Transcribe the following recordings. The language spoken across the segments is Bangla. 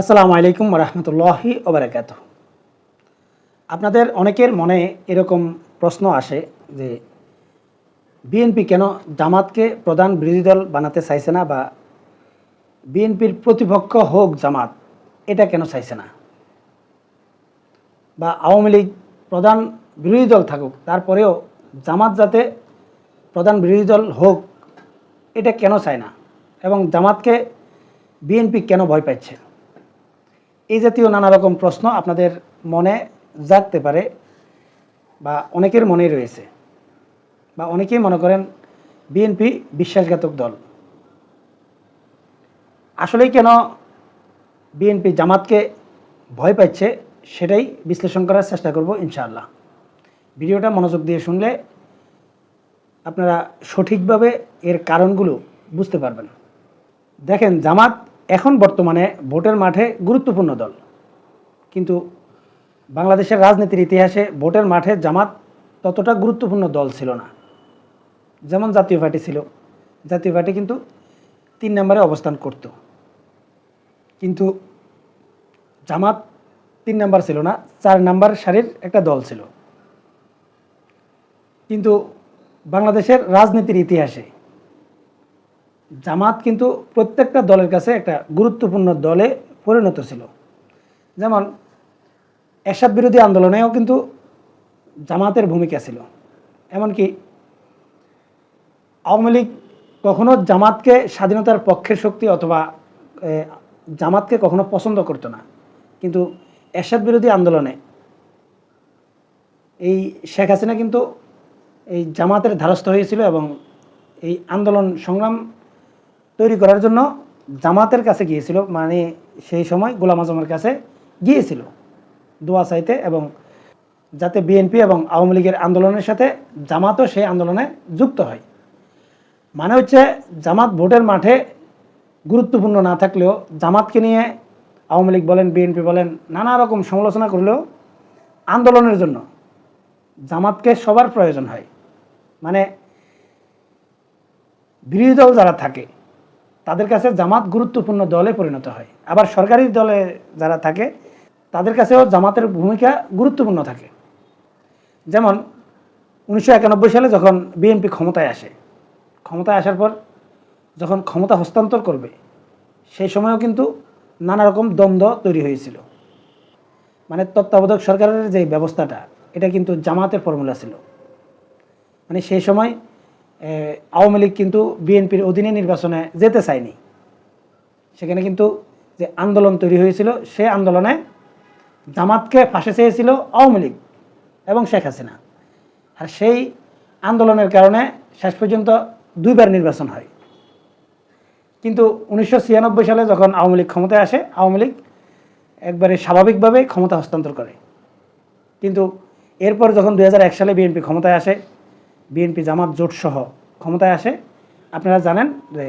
আসসালামু আলাইকুম রহমতুল্লাহি ওবরাকাত আপনাদের অনেকের মনে এরকম প্রশ্ন আসে যে, বিএনপি কেন জামাতকে প্রধান বিরোধী দল বানাতে চাইছে না বা বিএনপির প্রতিপক্ষ হোক জামাত, এটা কেন চাইছে না? বা আওয়ামী লীগ প্রধান বিরোধী দল থাকুক, তারপরেও জামাত যাতে প্রধান বিরোধী দল হোক, এটা কেন চায় না? এবং জামাতকে বিএনপি কেন ভয় পাচ্ছে? এই জাতীয় নানা রকম প্রশ্ন আপনাদের মনে জাগতে পারে বা অনেকের মনেই রয়েছে বা অনেকেই মনে করেন বিএনপি বিশ্বাসঘাতক দল। আসলেই কেন বিএনপি জামাতকে ভয় পাচ্ছে সেটাই বিশ্লেষণ করার চেষ্টা করব ইনশাআল্লাহ। ভিডিওটা মনোযোগ দিয়ে শুনলে আপনারা সঠিকভাবে এর কারণগুলো বুঝতে পারবেন। দেখেন জামাত এখন বর্তমানে ভোটের মাঠে গুরুত্বপূর্ণ দল। কিন্তু বাংলাদেশের রাজনীতির ইতিহাসে ভোটের মাঠে জামাত ততটা গুরুত্বপূর্ণ দল ছিল না। যেমন জাতীয় পার্টি ছিল। জাতীয় পার্টি কিন্তু তিন নম্বরে অবস্থান করত। কিন্তু জামাত তিন নাম্বার ছিল না, চার নাম্বার সারির একটা দল ছিল। কিন্তু বাংলাদেশের রাজনীতির ইতিহাসে জামাত কিন্তু প্রত্যেকটা দলের কাছে একটা গুরুত্বপূর্ণ দলে পরিণত ছিল। যেমন এরশাদ বিরোধী আন্দোলনেও কিন্তু জামাতের ভূমিকা ছিল। এমনকি আওয়ামী লীগ কখনো জামাতকে স্বাধীনতার পক্ষের শক্তি অথবা জামাতকে কখনো পছন্দ করতো না। কিন্তু এরশাদ বিরোধী আন্দোলনে এই শেখ হাসিনা কিন্তু এই জামাতের ধারস্থ হয়েছিল এবং এই আন্দোলন সংগ্রাম তৈরি করার জন্য জামাতের কাছে গিয়েছিল মানে সেই সময় গোলাম আজমের কাছে গিয়েছিল দোয়া চাইতে এবং যাতে বিএনপি এবং আওয়ামী লীগের আন্দোলনের সাথে জামাতও সেই আন্দোলনে যুক্ত হয়। মানে হচ্ছে জামাত ভোটের মাঠে গুরুত্বপূর্ণ না থাকলেও জামাতকে নিয়ে আওয়ামী লীগ বলেন, বিএনপি বলেন, নানা রকম সমালোচনা করলেও আন্দোলনের জন্য জামাতকে সবার প্রয়োজন হয়। মানে বিরোধী দল যারা থাকে তাদের কাছে জামাত গুরুত্বপূর্ণ দলে পরিণত হয়। আবার সরকারি দলে যারা থাকে, তাদের কাছেও জামাতের ভূমিকা গুরুত্বপূর্ণ থাকে। যেমন উনিশশো একানব্বই সালে যখন বিএনপি ক্ষমতায় আসে, ক্ষমতায় আসার পর যখন ক্ষমতা হস্তান্তর করবে, সেই সময়ও কিন্তু নানা রকম দ্বন্দ্ব তৈরি হয়েছিল। মানে তত্ত্বাবধায়ক সরকারের যে ব্যবস্থাটা, এটা কিন্তু জামাতের ফর্মুলা ছিল। মানে সেই সময় আওয়ামী লীগ কিন্তু বিএনপির অধীনে নির্বাচনে যেতে চায়নি। সেখানে কিন্তু যে আন্দোলন তৈরি হয়েছিল, সে আন্দোলনে জামাতকে ফাঁসে চেয়েছিল আওয়ামী লীগ এবং শেখ হাসিনা। আর সেই আন্দোলনের কারণে শেষ পর্যন্ত দুইবার নির্বাচন হয়। কিন্তু উনিশশো ছিয়ানব্বই সালে যখন আওয়ামী লীগ ক্ষমতায় আসে, আওয়ামী লীগ একবারে স্বাভাবিকভাবে ক্ষমতা হস্তান্তর করে। কিন্তু এরপর যখন দু হাজার এক সালে বিএনপি ক্ষমতায় আসে বিএনপি জামাত জোটসহ ক্ষমতায় আসে, আপনারা জানেন যে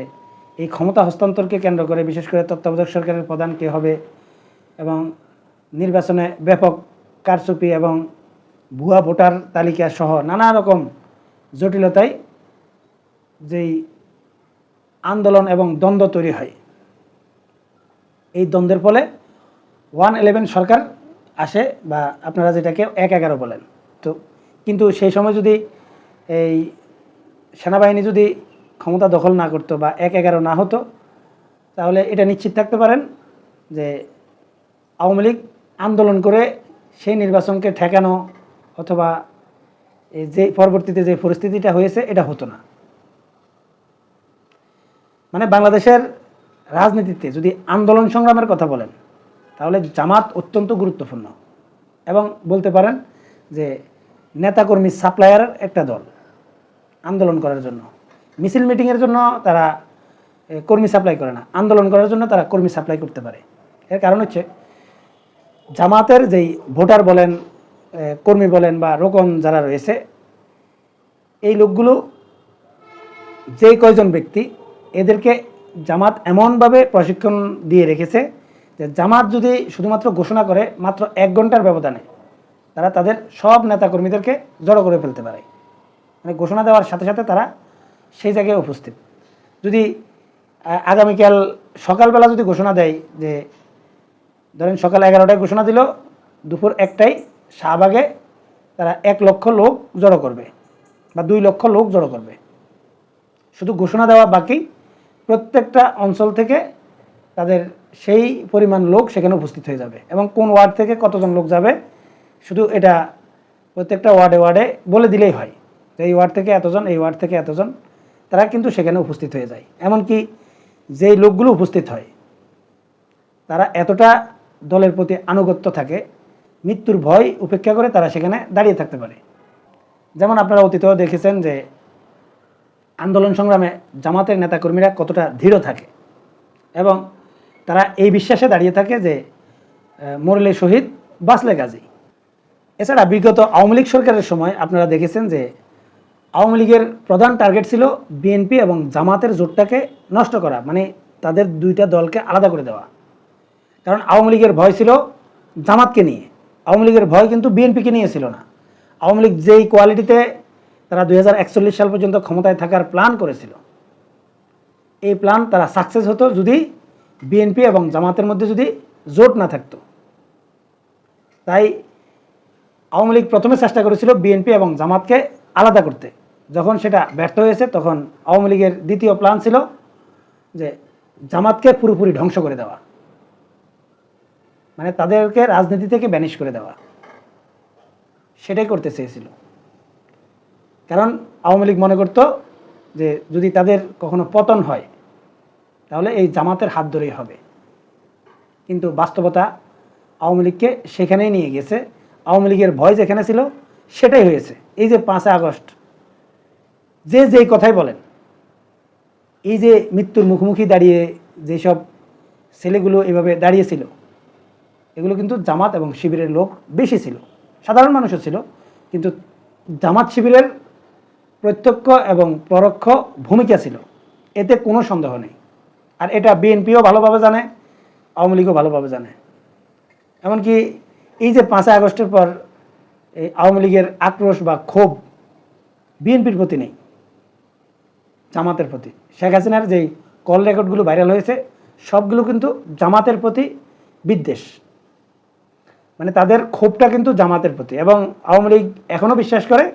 এই ক্ষমতা হস্তান্তরকে কেন্দ্র করে বিশেষ করে তত্ত্বাবধায়ক সরকারের প্রধান কে হবে এবং নির্বাচনে ব্যাপক কারচুপি এবং ভুয়া ভোটার তালিকা সহ নানা রকম জটিলতায় যেই আন্দোলন এবং দ্বন্দ্ব তৈরি হয়। এই দ্বন্দ্বের ফলে ওয়ান ইলেভেন সরকার আসে বা আপনারা যেটাকে এক এগারো বলেন। তো কিন্তু সেই সময় যদি এই সেনাবাহিনী যদি ক্ষমতা দখল না করতো বা এক এগারো না হতো, তাহলে এটা নিশ্চিত থাকতে পারেন যে আওয়ামী লীগ আন্দোলন করে সেই নির্বাচনকে ঠেকানো অথবা যে পরবর্তীতে যে পরিস্থিতিটা হয়েছে, এটা হতো না। মানে বাংলাদেশের রাজনীতিতে যদি আন্দোলন সংগ্রামের কথা বলেন, তাহলে জামাত অত্যন্ত গুরুত্বপূর্ণ। এবং বলতে পারেন যে নেতাকর্মী সাপ্লায়ার একটা দল। আন্দোলন করার জন্য। মিছিল মিটিংয়ের জন্য তারা কর্মী সাপ্লাই করে না। আন্দোলন করার জন্য তারা কর্মী সাপ্লাই করতে পারে। এর কারণ হচ্ছে, জামাতের যেই ভোটার বলেন কর্মী বলেন বা রোকন যারা রয়েছে, এই লোকগুলো যেই কয়জন ব্যক্তি, এদেরকে জামাত এমনভাবে প্রশিক্ষণ দিয়ে রেখেছে যে জামাত যদি শুধুমাত্র ঘোষণা করে মাত্র এক ঘণ্টার ব্যবধানে, তারা তাদের সব নেতাকর্মীদেরকে জড়ো করে ফেলতে পারে। মানে ঘোষণা দেওয়ার সাথে সাথে তারা সেই জায়গায় উপস্থিত। যদি আগামীকাল সকালবেলা যদি ঘোষণা দেয় যে, ধরেন সকাল এগারোটায় ঘোষণা দিল, দুপুর একটাই শাহবাগে তারা এক লক্ষ লোক জড়ো করবে বা দুই লক্ষ লোক জড়ো করবে। শুধু ঘোষণা দেওয়া বাকি, প্রত্যেকটা অঞ্চল থেকে তাদের সেই পরিমাণ লোক সেখানে উপস্থিত হয়ে যাবে এবং কোন ওয়ার্ড থেকে কতজন লোক যাবে, শুধু এটা প্রত্যেকটা ওয়ার্ডে ওয়ার্ডে বলে দিলেই হয়। যে এই ওয়ার্ড থেকে এতজন, এই ওয়ার্ড থেকে এতজন, তারা কিন্তু সেখানে উপস্থিত হয়ে যায়। এমনকি যেই লোকগুলো উপস্থিত হয়, তারা এতটা দলের প্রতি আনুগত্য থাকে, মৃত্যুর ভয় উপেক্ষা করে তারা সেখানে দাঁড়িয়ে থাকতে পারে। যেমন আপনারা অতীতেও দেখেছেন যে আন্দোলন সংগ্রামে জামাতের নেতাকর্মীরা কতটা দৃঢ় থাকে এবং তারা এই বিশ্বাসে দাঁড়িয়ে থাকে যে মরলে শহীদ, বাঁচলে গাজী। এছাড়া বিগত আওয়ামী লীগ সরকারের সময় আপনারা দেখেছেন যে আওয়ামী লীগের প্রধান টার্গেট ছিল বিএনপি এবং জামাতের জোটটাকে নষ্ট করা মানে তাদের দুইটা দলকে আলাদা করে দেওয়া। কারণ আওয়ামী লীগের ভয় ছিল জামাতকে নিয়ে। আওয়ামী লীগের ভয় কিন্তু বিএনপিকে নিয়ে ছিল না। আওয়ামী লীগ যেই কোয়ালিটিতে তারা দু হাজার একচল্লিশ সাল পর্যন্ত ক্ষমতায় থাকার প্ল্যান করেছিল, এই প্ল্যান তারা সাকসেস হতো যদি বিএনপি এবং জামাতের মধ্যে যদি জোট না থাকতো। তাই আওয়ামী লীগ প্রথমে চেষ্টা করেছিল বিএনপি এবং জামাতকে আলাদা করতে। যখন সেটা ব্যর্থ হয়েছে, তখন আওয়ামী লীগের দ্বিতীয় প্ল্যান ছিল যে জামাতকে পুরোপুরি ধ্বংস করে দেওয়া। মানে তাদেরকে রাজনীতি থেকে ব্যানিশ করে দেওয়া। সেটাই করতে চেয়েছিল। কারণ আওয়ামী লীগ মনে করতো যে যদি তাদের কখনো পতন হয়, তাহলে এই জামাতের হাত ধরেই হবে। কিন্তু বাস্তবতা আওয়ামী লীগকে সেখানেই নিয়ে গেছে। আওয়ামী লীগের ভয় যেখানে ছিল, সেটাই হয়েছে। এই যে পাঁচই আগস্ট যে যেই কথাই বলেন, এই যে মৃত্যুর মুখোমুখি দাঁড়িয়ে যেসব ছেলেগুলো এভাবে দাঁড়িয়েছিল এগুলো কিন্তু জামাত এবং শিবিরের লোক বেশি ছিল, সাধারণ মানুষও ছিল, কিন্তু জামাত শিবিরের প্রত্যক্ষ এবং পরোক্ষ ভূমিকা ছিল, এতে কোনো সন্দেহ নেই। আর এটা বিএনপিও ভালোভাবে জানে, আওয়ামী লীগও ভালোভাবে জানে। এমনকি এই যে পাঁচই আগস্টের পর, এই আওয়ামী লীগের আক্রোশ বা ক্ষোভ বিএনপির প্রতি নেই। জামাতের প্রতি। শেখ হাসিনার যেই কল রেকর্ডগুলো ভাইরাল হয়েছে, সবগুলো কিন্তু জামাতের প্রতি বিদ্বেষ। মানে তাদের ক্ষোভটা কিন্তু জামাতের প্রতি এবং আওয়ামী লীগ এখনও বিশ্বাস করে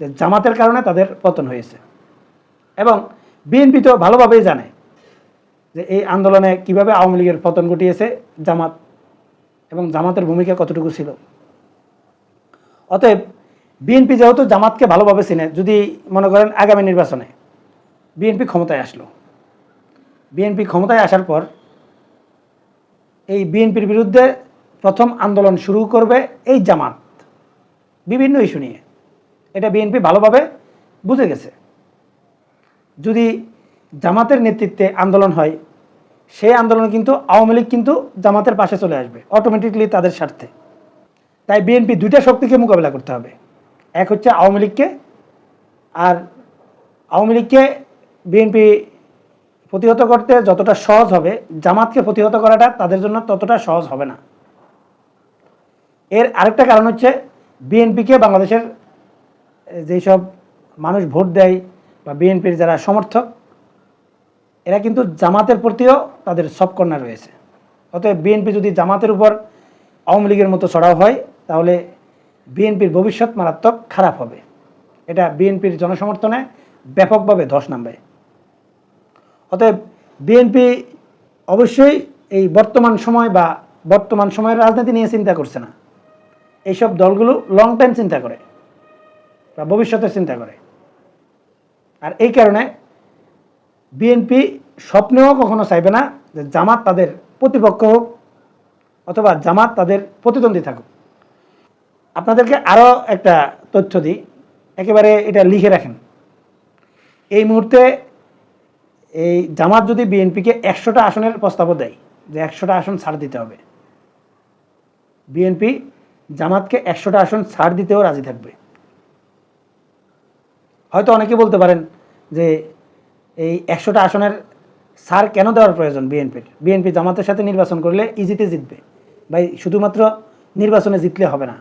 যে জামাতের কারণে তাদের পতন হয়েছে। এবং বিএনপি তো ভালোভাবেই জানে যে এই আন্দোলনে কীভাবে আওয়ামী লীগের পতন ঘটিয়েছে জামাত এবং জামাতের ভূমিকা কতটুকু ছিল। অতএব বিএনপি যেহেতু জামাতকে ভালোভাবে চিনে, যদি মনে করেন আগামী নির্বাচনে বিএনপি ক্ষমতায় আসলো। বিএনপি ক্ষমতায় আসার পর এই বিএনপির বিরুদ্ধে প্রথম আন্দোলন শুরু করবে এই জামাত। বিভিন্ন ইস্যু নিয়ে। এটা বিএনপি ভালোভাবে বুঝে গেছে। যদি জামাতের নেতৃত্বে আন্দোলন হয়, সেই আন্দোলন কিন্তু আওয়ামী লীগ কিন্তু জামাতের পাশে চলে আসবে অটোমেটিকলি তাদের স্বার্থে। তাই বিএনপি দুইটা শক্তিকে মোকাবেলা করতে হবে। এক হচ্ছে আওয়ামী লীগকে, আর আওয়ামী লীগকে বিএনপি প্রতিহত করতে যতটা সহজ হবে, জামাতকে প্রতিহত করাটা তাদের জন্য ততটা সহজ হবে না। এর আরেকটা কারণ হচ্ছে বিএনপিকে বাংলাদেশের যেই সব মানুষ ভোট দেয় বা বিএনপির যারা সমর্থক, এরা কিন্তু জামাতের প্রতিও তাদের সব কর্নার রয়েছে। অতএব বিএনপি যদি জামাতের উপর আওয়ামী লীগের মতো চড়াও হয়, তাহলে বিএনপির ভবিষ্যৎ মারাত্মক খারাপ হবে। এটা বিএনপির জনসমর্থনে ব্যাপকভাবে ধস নামবে। অতএব বিএনপি অবশ্যই এই বর্তমান সময় বা বর্তমান সময়ের রাজনীতি নিয়ে চিন্তা করছে না। এইসব দলগুলো লং টাইম চিন্তা করে বা ভবিষ্যতের চিন্তা করে। আর এই কারণে বিএনপি স্বপ্নেও কখনো চাইবে না যে জামাত তাদের প্রতিপক্ষ হোক অথবা জামাত তাদের প্রতিদ্বন্দ্বী থাকুক। আপনাদেরকে আরও একটা তথ্য দিই। একেবারে এটা লিখে রাখেন। এই মুহূর্তে এই জামাত যদি বিএনপিকে একশোটা আসনের প্রস্তাবও দেয় যে একশোটা আসন ছাড় দিতে হবে, বিএনপি জামাতকে একশোটা আসন ছাড় দিতেও রাজি থাকবে। হয়তো অনেকে বলতে পারেন যে এই একশোটা আসনের ছাড় কেন দেওয়ার প্রয়োজন বিএনপির? বিএনপি জামাতের সাথে নির্বাচন করলে ইজিতে জিতবে। ভাই, শুধুমাত্র নির্বাচনে জিতলে হবে না,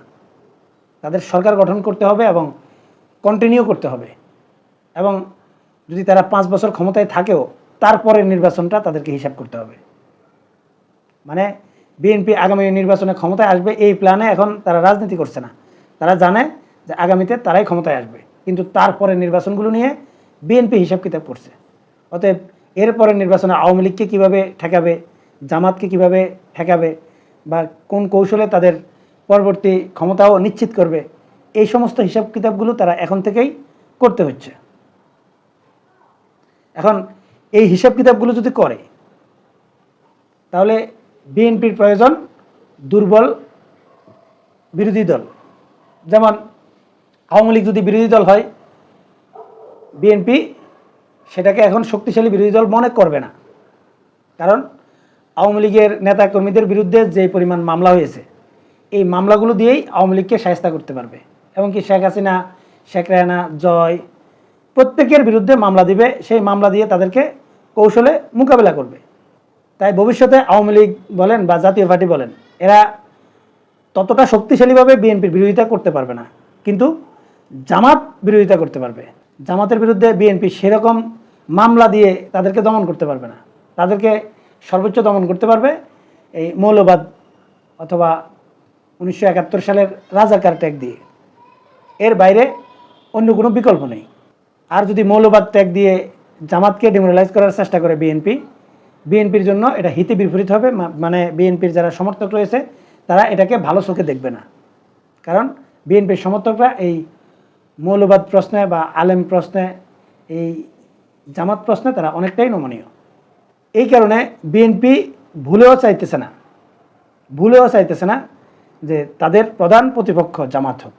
তাদের সরকার গঠন করতে হবে এবং কন্টিনিউ করতে হবে। এবং যদি তারা পাঁচ বছর ক্ষমতায় থাকেও, তারপরের নির্বাচনটা তাদেরকে হিসাব করতে হবে। মানে বিএনপি আগামী নির্বাচনে ক্ষমতায় আসবে, এই প্ল্যানে এখন তারা রাজনীতি করছে না। তারা জানে যে আগামীতে তারাই ক্ষমতায় আসবে। কিন্তু তারপরে নির্বাচনগুলো নিয়ে বিএনপি হিসাব কিতাব করছে। অতএব এরপরে নির্বাচনে আওয়ামী লীগকে কীভাবে ঠেকাবে, জামাতকে কীভাবে ঠেকাবে, বা কোন কৌশলে তাদের পরবর্তী ক্ষমতাও নিশ্চিত করবে, এই সমস্ত হিসাব কিতাবগুলো তারা এখন থেকেই করতে হচ্ছে। এখন এই হিসাব কিতাবগুলো যদি করে, তাহলে বিএনপির প্রয়োজন দুর্বল বিরোধী দল। যেমন আওয়ামী লীগ যদি বিরোধী দল হয়, বিএনপি সেটাকে এখন শক্তিশালী বিরোধী দল মনে করবে না। কারণ আওয়ামী লীগের নেতাকর্মীদের বিরুদ্ধে যে পরিমাণ মামলা হয়েছে, এই মামলাগুলো দিয়েই আওয়ামী লীগকে সাহস্তা করতে পারবে। এমনকি শেখ হাসিনা, শেখ রায়না জয় প্রত্যেকের বিরুদ্ধে মামলা দিবে, সেই মামলা দিয়ে তাদেরকে কৌশলে মোকাবেলা করবে। তাই ভবিষ্যতে আওয়ামী লীগ বলেন বা জাতীয় পার্টি বলেন, এরা ততটা শক্তিশালীভাবে বিএনপির বিরোধিতা করতে পারবে না, কিন্তু জামাত বিরোধিতা করতে পারবে। জামাতের বিরুদ্ধে বিএনপি সেরকম মামলা দিয়ে তাদেরকে দমন করতে পারবে না। তাদেরকে সর্বোচ্চ দমন করতে পারবে এই মৌলবাদ অথবা উনিশশো একাত্তর সালের রাজাকার ট্যাগ দিয়ে। এর বাইরে অন্য কোনো বিকল্প নেই। আর যদি মৌলবাদ ত্যাগ দিয়ে জামাতকে ডিমোরালাইজ করার চেষ্টা করে বিএনপি বিএনপির জন্য এটা হিতে বিপরীত হবে মানে বিএনপির যারা সমর্থক রয়েছে, তারা এটাকে ভালো চোখে দেখবে না। কারণ বিএনপির সমর্থকরা এই মৌলবাদ প্রশ্নে বা আলেম প্রশ্নে, এই জামাত প্রশ্নে তারা অনেকটাই নমনীয়। এই কারণে বিএনপি ভুলেও চাইতেছে না, ভুলেও চাইতেছে না যে তাদের প্রধান প্রতিপক্ষ জামাত হোক।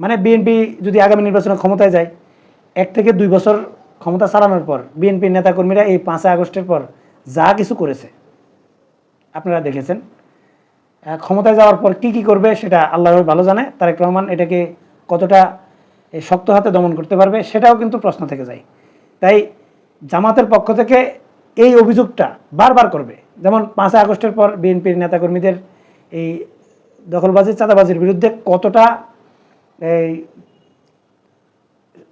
মানে বিএনপি যদি আগামী নির্বাচনে ক্ষমতায় যায় এক থেকে দুই বছর ক্ষমতা চালানোর পর বিএনপির নেতাকর্মীরা এই পাঁচই আগস্টের পর যা কিছু করেছে। আপনারা দেখেছেন। ক্ষমতায় যাওয়ার পর কি কি করবে সেটা আল্লাহ ভালো জানে। তারেক রহমান এটাকে কতটা শক্ত হাতে দমন করতে পারবে সেটাও কিন্তু প্রশ্ন থেকে যায়। তাই জামাতের পক্ষ থেকে এই অভিযোগটা বারবার করবে। যেমন পাঁচই আগস্টের পর বিএনপির নেতাকর্মীদের এই দখলবাজি চাঁদাবাজির বিরুদ্ধে কতটা, এই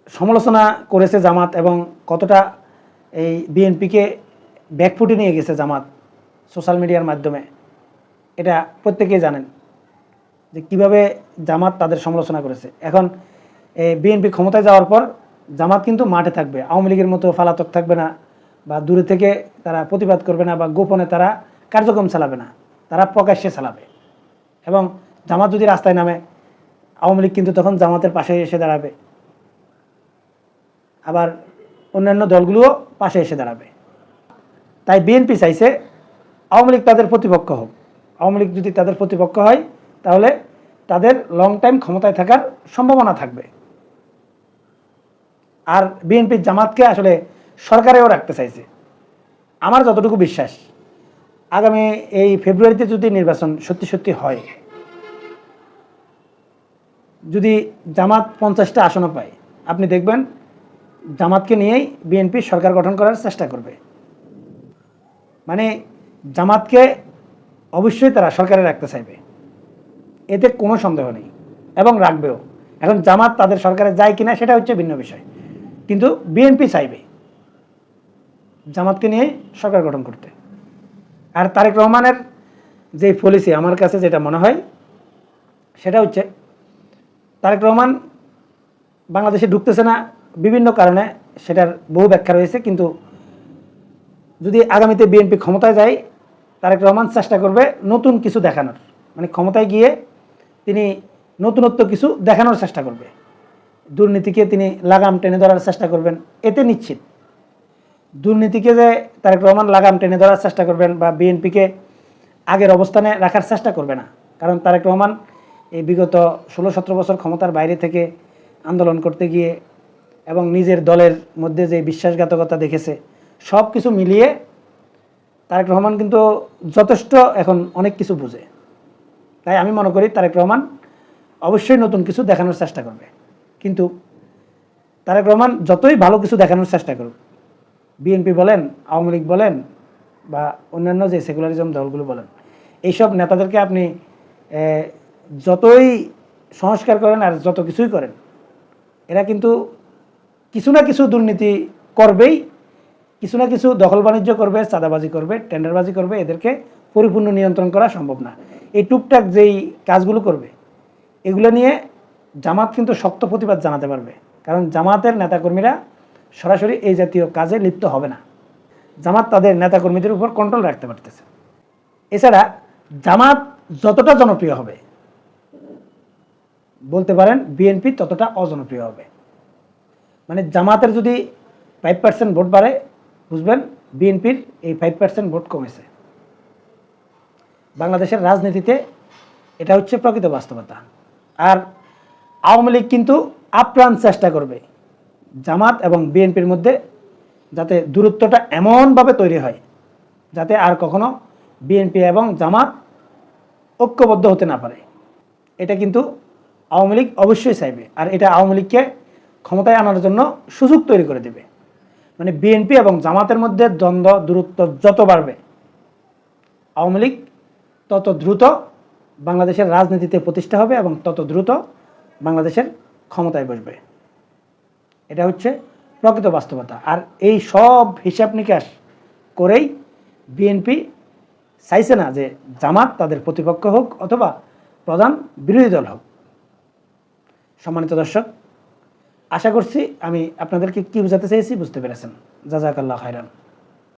সমালোচনা করেছে জামাত এবং কতটা এই বিএনপিকে ব্যাকফুটে নিয়ে গেছে জামাত সোশ্যাল মিডিয়ার মাধ্যমে, এটা প্রত্যেকেই জানেন যে কীভাবে জামাত তাদের সমালোচনা করেছে। এখন বিএনপি ক্ষমতায় যাওয়ার পর জামাত কিন্তু মাঠে থাকবে, আওয়ামী লীগের মতো ফালাতক থাকবে না বা দূরে থেকে তারা প্রতিবাদ করবে না বা গোপনে তারা কার্যক্রম চালাবে না, তারা প্রকাশ্যে চালাবে। এবং জামাত যদি রাস্তায় নামে, আওয়ামী লীগ কিন্তু তখন জামাতের পাশে এসে দাঁড়াবে। আবার অন্যান্য দলগুলোও পাশে এসে দাঁড়াবে। তাই বিএনপি চাইছে আওয়ামী লীগ তাদের প্রতিপক্ষ হোক। আওয়ামী লীগ যদি তাদের প্রতিপক্ষ হয়, তাহলে তাদের লং টাইম ক্ষমতায় থাকার সম্ভাবনা থাকবে। আর বিএনপির জামাতকে আসলে সরকারেও রাখতে চাইছে। আমার যতটুকু বিশ্বাস, আগামী এই ফেব্রুয়ারিতে যদি নির্বাচন সত্যি সত্যি হয়, যদি জামাত পঞ্চাশটা আসনও পায়, আপনি দেখবেন জামাতকে নিয়েই বিএনপি সরকার গঠন করার চেষ্টা করবে। মানে জামাতকে অবশ্যই তারা সরকারে রাখতে চাইবে। এতে কোনো সন্দেহ নেই এবং রাখবেও। এখন জামাত তাদের সরকারে যায় কিনা সেটা হচ্ছে ভিন্ন বিষয়। কিন্তু বিএনপি চাইবে জামাতকে নিয়ে সরকার গঠন করতে। আর তারেক রহমানের যে পলিসি আমার কাছে যেটা মনে হয়, সেটা হচ্ছে তারেক রহমান বাংলাদেশে ঢুকতেছে না বিভিন্ন কারণে সেটার বহু ব্যাখ্যা রয়েছে, কিন্তু যদি আগামীতে বিএনপি ক্ষমতায় যায়, তারেক রহমান চেষ্টা করবে নতুন কিছু দেখানোর। মানে ক্ষমতায় গিয়ে তিনি নতুনত্ব কিছু দেখানোর চেষ্টা করবে। দুর্নীতিকে তিনি লাগাম টেনে ধরার চেষ্টা করবেন, এতে নিশ্চিত। দুর্নীতিকে যে তারেক রহমান লাগাম টেনে ধরার চেষ্টা করবেন বা বিএনপিকে আগের অবস্থানে রাখার চেষ্টা করবে না, কারণ তারেক রহমান এই বিগত ষোলো সতেরো বছর ক্ষমতার বাইরে থেকে আন্দোলন করতে গিয়ে এবং নিজের দলের মধ্যে যে বিশ্বাসঘাতকতা দেখেছে, সব কিছু মিলিয়ে তারেক রহমান কিন্তু যথেষ্ট এখন অনেক কিছু বুঝে। তাই আমি মনে করি তারেক রহমান অবশ্যই নতুন কিছু দেখানোর চেষ্টা করবে। কিন্তু তারেক রহমান যতই ভালো কিছু দেখানোর চেষ্টা করুক, বিএনপি বলেন, আওয়ামী লীগ বলেন, বা অন্যান্য যে সেকুলারিজম দলগুলো বলেন, এইসব নেতাদেরকে আপনি যতই সংস্কার করেন আর যত কিছুই করেন, এরা কিন্তু কিছু না কিছু দুর্নীতি করবেই, কিছু না কিছু দখল বাণিজ্য করবে, চাঁদাবাজি করবে, টেন্ডারবাজি করবে, এদেরকে পরিপূর্ণ নিয়ন্ত্রণ করা সম্ভব না। এই টুকটাক যেই কাজগুলো করবে, এগুলো নিয়ে জামাত কিন্তু শক্ত প্রতিবাদ জানাতে পারবে। কারণ জামাতের নেতাকর্মীরা সরাসরি এই জাতীয় কাজে লিপ্ত হবে না। জামাত তাদের নেতাকর্মীদের উপর কন্ট্রোল রাখতে পারতেছে। এছাড়া জামাত যতটা জনপ্রিয় হবে, বলতে পারেন, বিএনপি ততটা অজনপ্রিয় হবে। মানে জামাতের যদি ফাইভ পার্সেন্ট ভোট বাড়ে, বুঝবেন, বিএনপির এই ফাইভ পার্সেন্ট ভোট কমেছে। বাংলাদেশের রাজনীতিতে এটা হচ্ছে প্রকৃত বাস্তবতা। আর আওয়ামী লীগ কিন্তু আপ্রাণ চেষ্টা করবে জামাত এবং বিএনপির মধ্যে যাতে দূরত্বটা এমনভাবে তৈরি হয়, যাতে আর কখনো বিএনপি এবং জামাত ঐক্যবদ্ধ হতে না পারে। এটা কিন্তু আওয়ামী লীগ অবশ্যই চাইবে। আর এটা আওয়ামী লীগকে ক্ষমতায় আনার জন্য সুযোগ তৈরি করে দেবে। মানে বিএনপি এবং জামাতের মধ্যে দ্বন্দ্ব, দূরত্ব যত বাড়বে, আওয়ামী লীগ তত দ্রুত বাংলাদেশের রাজনীতিতে প্রতিষ্ঠা হবে এবং তত দ্রুত বাংলাদেশের ক্ষমতায় বসবে। এটা হচ্ছে প্রকৃত বাস্তবতা। আর এই সব হিসাব নিকাশ করেই বিএনপি চাইছে না যে জামাত তাদের প্রতিপক্ষ হোক অথবা প্রধান বিরোধী দল হোক। সম্মানিত দর্শক আশা করছি আমি আপনাদেরকে কি বুঝাতে চাইছি বুঝতে পেরেছেন। জাজাকাল্লাহ খাইরান